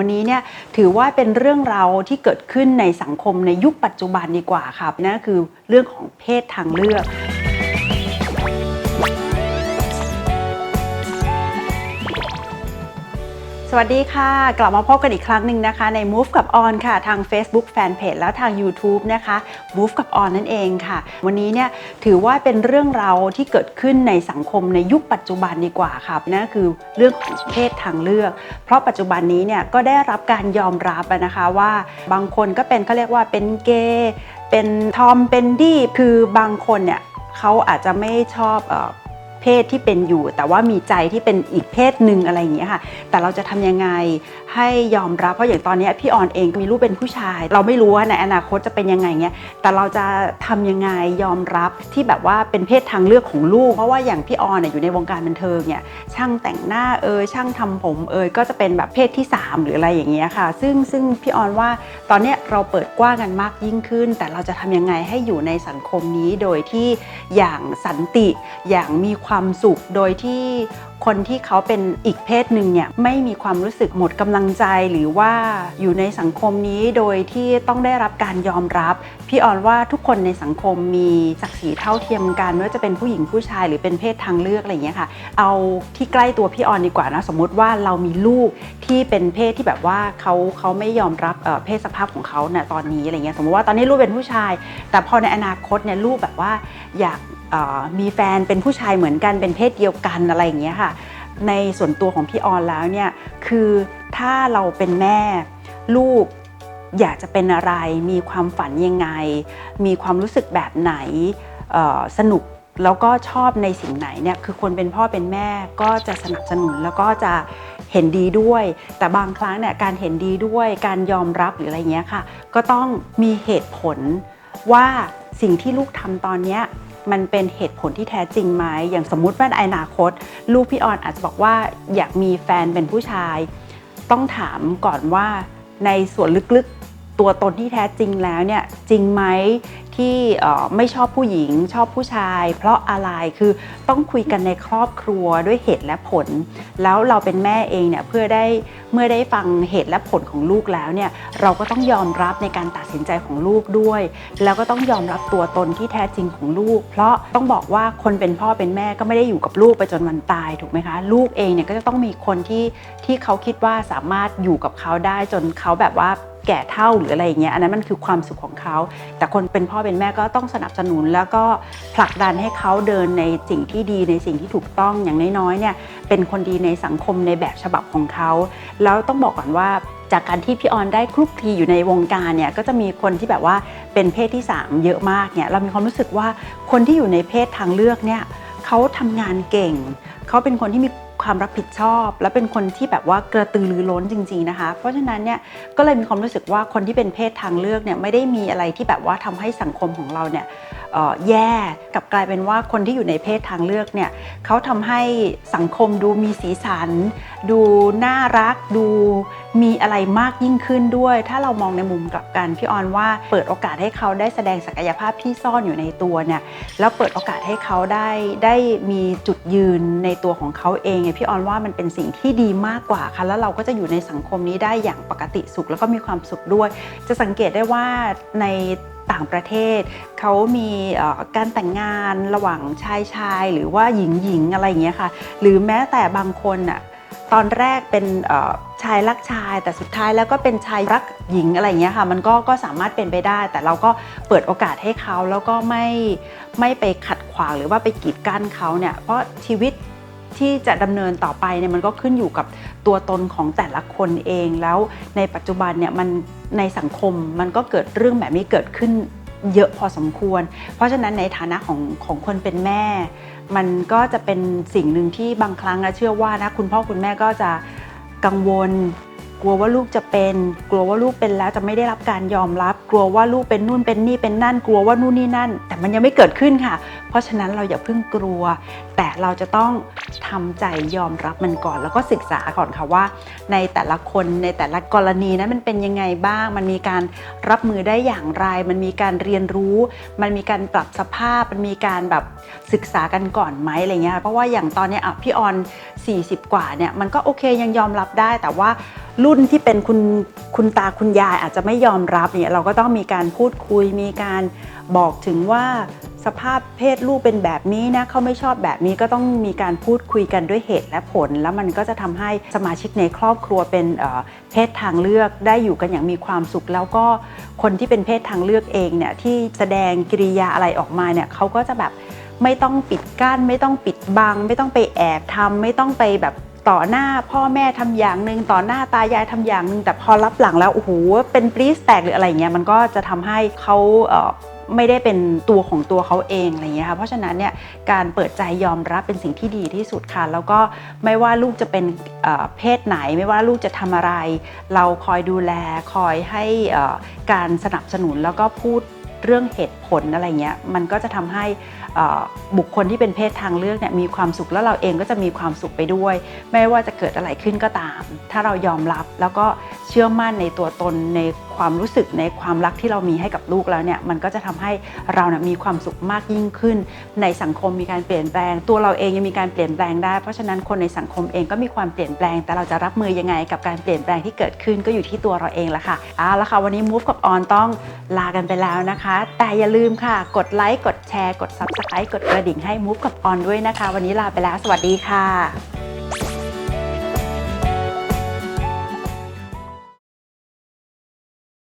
วันนี้เนี่ยถือว่าเป็นเรื่องราวที่เกิดขึ้นในสังคมในยุคปัจจุบันดีกว่าครับนั่นคือเรื่องของเพศทางเลือก วัสดีค่ะ กลับมาพบกันอีกครั้งหนึ่งนะคะใน Move กับ On ค่ะ ทาง Facebook Fanpage แล้วทาง YouTube นะคะ Move กับ On นั่นเองค่ะ วันนี้เนี่ยถือว่าเป็นเรื่องราวที่เกิดขึ้นในสังคมในยุคปัจจุบันดีกว่าครับนั่นคือเรื่องของเพศทางเลือก เพราะปัจจุบันนี้เนี่ยก็ได้รับการยอมรับนะคะว่าบางคนก็เป็นเขาเรียกว่าเป็นเกย์เป็นทอมเป็นดี้คือบางคนเนี่ยเขาอาจจะไม่ชอบ เพศที่เป็นอยู่ แต่ว่ามีใจที่เป็นอีกเพศหนึ่งอะไรอย่างเงี้ยค่ะ แต่เราจะทำยังไงให้ยอมรับเพราะอย่างตอนนี้พี่ออนเองมีลูกเป็นผู้ชาย เราไม่รู้ว่าในอนาคตจะเป็นยังไงเงี้ยแต่เราจะทำยังไงยอมรับที่แบบว่าเป็นเพศทางเลือกของลูก เพราะว่าอย่างพี่ออนเนี่ยอยู่ในวงการบันเทิงเนี่ยช่างแต่งหน้าเอยช่างทำผมเอยก็จะเป็นแบบเพศที่ 3 หรืออะไรอย่างเงี้ยค่ะ ซึ่งซึ่งพี่ออนว่าตอนนี้เราเปิดกว้างกันมากยิ่งขึ้น แต่เราจะทำยังไงให้อยู่ในสังคมนี้โดยที่อย่างสันติอย่างมีความสุข โดยที่คนที่เขาเป็นอีกเพศหนึ่งเนี่ยไม่มีความรู้สึกหมดกำลังใจหรือว่าอยู่ในสังคมนี้โดยที่ต้องได้รับการยอมรับ พี่ออนว่าทุกคนในสังคมมีศักดิ์ศรีเท่าเทียมกันไม่ว่าจะเป็นผู้หญิงผู้ชายหรือเป็นเพศทางเลือกอะไรอย่างเงี้ยค่ะ เอาที่ใกล้ตัวพี่ออนดีกว่านะสมมุติว่าเรามีลูกที่เป็นเพศที่แบบว่าเขาเขาไม่ยอมรับเเพศสภาพของเขาเนะ่ยตอนนี้อะไรเงี้ยสมมติว่าตอนนี้ลูกเป็นผู้ชาย แต่พอในอนาคตเนี่ยลูกแบบว่าอยาก มีแฟนเป็นผู้ชายเหมือนกันเป็นเพศเดียวกันอะไรอย่างเงี้ยค่ะ ในส่วนตัวของพี่ออนแล้วเนี่ยคือถ้าเราเป็นแม่ลูกอยากจะเป็นอะไร มีความฝันยังไง มีความรู้สึกแบบไหนสนุกแล้วก็ชอบในสิ่งไหนเนี่ยคือคนเป็นพ่อเป็นแม่ก็จะสนับสนุนแล้วก็จะเห็นดีด้วย แต่บางครั้งเนี่ยการเห็นดีด้วยการยอมรับหรืออะไรเงี้ยค่ะ ก็ต้องมีเหตุผลว่าสิ่งที่ลูกทำตอนเนี้ย มันเป็นเหตุผลที่แท้จริงไหมอย่างสมมุติว่าในอนาคต ลูกพี่ออนอาจจะบอกว่าอยากมีแฟนเป็นผู้ชาย ต้องถามก่อนว่าในส่วนลึก ตัวตนที่แท้จริงแล้วเนี่ยจริงไหมที่ไม่ชอบผู้หญิงชอบผู้ชาย เพราะอะไรคือต้องคุยกันในครอบครัวด้วยเหตุและผล แล้วเราเป็นแม่เองเนี่ยเพื่อได้เมื่อได้ฟังเหตุและผลของลูกแล้วเนี่ยเราก็ต้องยอมรับในการตัดสินใจของลูกด้วย แล้วก็ต้องยอมรับตัวตนที่แท้จริงของลูก เพราะต้องบอกว่าคนเป็นพ่อเป็นแม่ก็ไม่ได้อยู่กับลูกไปจนวันตายถูกไหมคะ ลูกเองเนี่ยก็จะต้องมีคนที่ที่เขาคิดว่าสามารถอยู่กับเขาได้จนเขาแบบว่า แก่เท่าหรืออะไรอย่างเงี้ยอันนั้นมันคือความสุขของเขา แต่คนเป็นพ่อเป็นแม่ก็ต้องสนับสนุน แล้วก็ผลักดันให้เขาเดินในสิ่งที่ดีในสิ่งที่ถูกต้องอย่างน้อยๆเนี่ยเป็นคนดีในสังคมในแบบฉบับของเขา แล้วต้องบอกก่อนว่าจากการที่พี่ออนได้คลุกคลีอยู่ในวงการเนี่ยก็จะมีคนที่แบบว่าเป็นเพศที่ 3 เยอะมากเนี่ยเรามีความรู้สึกว่าคนที่อยู่ในเพศทางเลือกเนี่ยเขาทำงานเก่ง เขาเป็นคนที่มี ความรับผิดชอบ และเป็นคนที่แบบว่ากระตือรือร้นจริง ๆนะคะ เพราะฉะนั้นเนี่ยก็เลยมีความรู้สึกว่าคนที่เป็นเพศทางเลือกเนี่ยไม่ได้มีอะไรที่แบบว่าทำให้สังคมของเราเนี่ย แย่กับกลายเป็นว่าคนที่อยู่ในเพศทางเลือกเนี่ยเขาทำให้สังคมดูมีสีสัน ดูน่ารัก ดูมีอะไรมากยิ่งขึ้นด้วย ถ้าเรามองในมุมกลับกันพี่ออนว่าเปิดโอกาสให้เขาได้แสดงศักยภาพที่ซ่อนอยู่ในตัวเนี่ยแล้วเปิดโอกาสให้เขาได้ได้มีจุดยืนในตัวของเขาเองเนี่ยพี่ออนว่ามันเป็นสิ่งที่ดีมากกว่าค่ะแล้วเราก็จะอยู่ในสังคมนี้ได้อย่างปกติสุข แล้วก็มีความสุขด้วย จะสังเกตได้ว่าใน ต่างประเทศ เขามีการแต่งงานระหว่างชายชายหรือว่าหญิงหญิงอะไรอย่างเงี้ยค่ะ หรือแม้แต่บางคนอะตอนแรกเป็นชายรักชายแต่สุดท้ายแล้วก็เป็นชายรักหญิงอะไรอย่างเงี้ยค่ะมันก็ก็สามารถเป็นไปได้ แต่เราก็เปิดโอกาสให้เขาแล้วก็ไม่ไม่ไปขัดขวางหรือว่าไปกีดกั้นเขาเนี่ยเพราะชีวิต ที่จะดำเนินต่อไปเนี่ยมันก็ขึ้นอยู่กับตัวตนของแต่ละคนเอง แล้วในปัจจุบันเนี่ยมันในสังคมมันก็เกิดเรื่องแบบนี้เกิดขึ้นเยอะพอสมควร เพราะฉะนั้นในฐานะของของคนเป็นแม่ มันก็จะเป็นสิ่งหนึ่งที่บางครั้งนะเชื่อว่านะคุณพ่อคุณแม่ก็จะกังวล กลัวว่าลูกจะเป็น กลัวว่าลูกเป็นแล้วจะไม่ได้รับการยอมรับ กลัวว่าลูกเป็นนู่นเป็นนี่เป็นนั่น กลัวว่านู่นนี่นั่น แต่มันยังไม่เกิดขึ้นค่ะ ราะฉะนั้นเราอย่าเพิ่งกลัว แต่เราจะต้องทำใจยอมรับมันก่อน แล้วก็ศึกษาก่อนค่ะว่า ในแต่ละคนในแต่ละกรณีนั้นมันเป็นยังไงบ้าง มันมีการรับมือได้อย่างไร มันมีการเรียนรู้ มันมีการปรับสภาพ มันมีการแบบศึกษากันก่อนไหมอะไรเงี้ยเพราะว่าอย่างตอนนี้อะพี่ออน 40 กว่าเนี่ยมันก็โอเคยังยอมรับได้แต่ว่ารุ่นที่เป็นคุณคุณตาคุณยายอาจจะไม่ยอมรับเนี่ยเราก็ต้องมีการพูดคุยมีการบอกถึงว่า สภาพเพศลูกเป็นแบบนี้นะเขาไม่ชอบแบบนี้ก็ต้องมีการพูดคุยกันด้วยเหตุและผล แล้วมันก็จะทำให้สมาชิกในครอบครัวเป็นเพศทางเลือกได้อยู่กันอย่างมีความสุข แล้วก็คนที่เป็นเพศทางเลือกเองเนี่ยที่แสดงกิริยาอะไรออกมาเนี่ยเขาก็จะแบบไม่ต้องปิดกั้น ไม่ต้องปิดบัง ไม่ต้องไปแอบทำไม่ต้องไปแบบต่อหน้าพ่อแม่ทำอย่างหนึ่งต่อหน้าตายายทำอย่างหนึ่งแต่พอรับหลังแล้วโอ้โหเป็นปรีสแตกหรืออะไรเงี้ยมันก็จะทำให้เขา ไม่ได้เป็นตัวของตัวเขาเองอะไรเงี้ยค่ะเพราะฉะนั้นเนี่ยการเปิดใจยอมรับเป็นสิ่งที่ดีที่สุดค่ะ แล้วก็ไม่ว่าลูกจะเป็นเพศไหน ไม่ว่าลูกจะทำอะไร เราคอยดูแลคอยให้การสนับสนุนแล้วก็พูดเรื่องเหตุผลอะไรเงี้ยมันก็จะทำให้บุคคลที่เป็นเพศทางเลือกเนี่ยมีความสุขแล้วเราเองก็จะมีความสุขไปด้วย ไม่ว่าจะเกิดอะไรขึ้นก็ตาม ถ้าเรายอมรับแล้วก็ เชื่อมั่นในตัวตนในความรู้สึกในความรักที่เรามีให้กับลูกแล้วเนี่ยมันก็จะทำให้เรานี่ยมีความสุขมากยิ่งขึ้น ในสังคมมีการเปลี่ยนแปลง ตัวเราเองยังมีการเปลี่ยนแปลงได้ เพราะฉะนั้นคนในสังคมเองก็มีความเปลี่ยนแปลง แต่เราจะรับมือยังไง กับการเปลี่ยนแปลงที่เกิดขึ้นก็อยู่ที่ตัวเราเองละค่ะเอาละค่ะวันนี้ Move กับ On ต้องลากันไปแล้วนะคะ แต่อย่าลืมค่ะ กดไลค์กดแชร์กด Subscribe กดกระดิ่งให้ Move กับ On ด้วยนะคะ วันนี้ลาไปแล้ว สวัสดีค่ะ